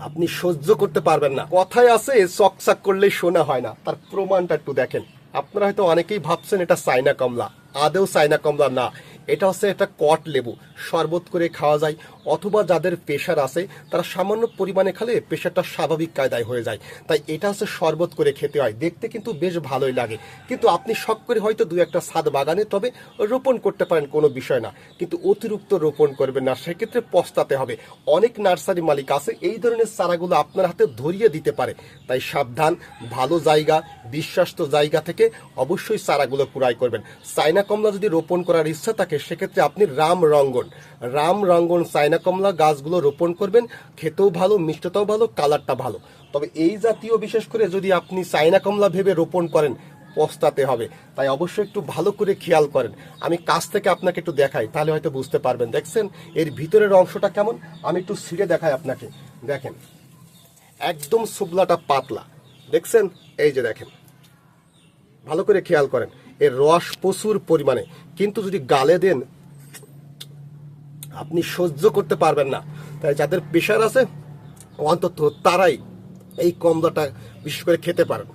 আপনি সহ্য করতে পারবেন না। কথায় আছে চকচাক করলে শোনা হয় না। তার প্রমাণটা একটু দেখেন। আপনারা হয়তো অনেকেই ভাবছেন এটা সাইনা কমলা। আদেও সাইনা কমলা না। এটা হচ্ছে একটা কট লেবু। শরবত করে খাওয়া যায়, অথবা যাদের প্রেশার আছে, তারা সামান্য পরিমাণে খেলে প্রেশারটা স্বাভাবিক কায়দায় হয়ে যায়। তাই এটা হচ্ছে শরবত করে খেতে হয়। দেখতে কিন্তু বেশ ভালোই লাগে। কিন্তু আপনি শখ করে হয়তো দু একটা ছাদ বাগানে, তবে রোপণ করতে পারেন, কোনো বিষয় না। কিন্তু অতিরিক্ত রোপণ করবেন না, সেক্ষেত্রে পস্তাতে হবে। অনেক নার্সারি মালিক আছে, এই ধরনের চারাগুলো আপনার হাতে ধরিয়ে দিতে পারে। তাই সাবধান, ভালো জায়গা, বিশ্বাস্ত জায়গা থেকে অবশ্যই চারাগুলো কুড়াই করবেন। চাইনা কমলা যদি রোপণ করার ইচ্ছা থাকে সেক্ষেত্রে আপনি রাম রঙ্গন। রাম রঙ্গন চাইনা কমলা গাছগুলো রোপণ করবেন, খেতেও ভালো, মিষ্টতাও ভালো, কালারটা ভালো। তবে এই জাতীয়, বিশেষ করে যদি আপনি সাইনা কমলা ভেবে রোপণ করেন, পস্তাতে হবে। তাই অবশ্যই একটু ভালো করে খেয়াল করেন। আমি কাছ থেকে আপনাকে একটু দেখাই, তাহলে হয়তো বুঝতে পারবেন। দেখছেন, এর ভিতরের অংশটা কেমন? আমি একটু ছিঁড়ে দেখাই আপনাকে। দেখেন, একদম শুকলাটা পাতলা। দেখছেন? এই যে দেখেন। ভালো করে খেয়াল করেন। এর রস প্রচুর পরিমাণে। কিন্তু যদি গালে দেন, আপনি সহ্য করতে পারবেন না। তাই যাদের প্রেশার আছে, অন্তত তারাই এই কমলাটা বিশেষ করে খেতে পারেন।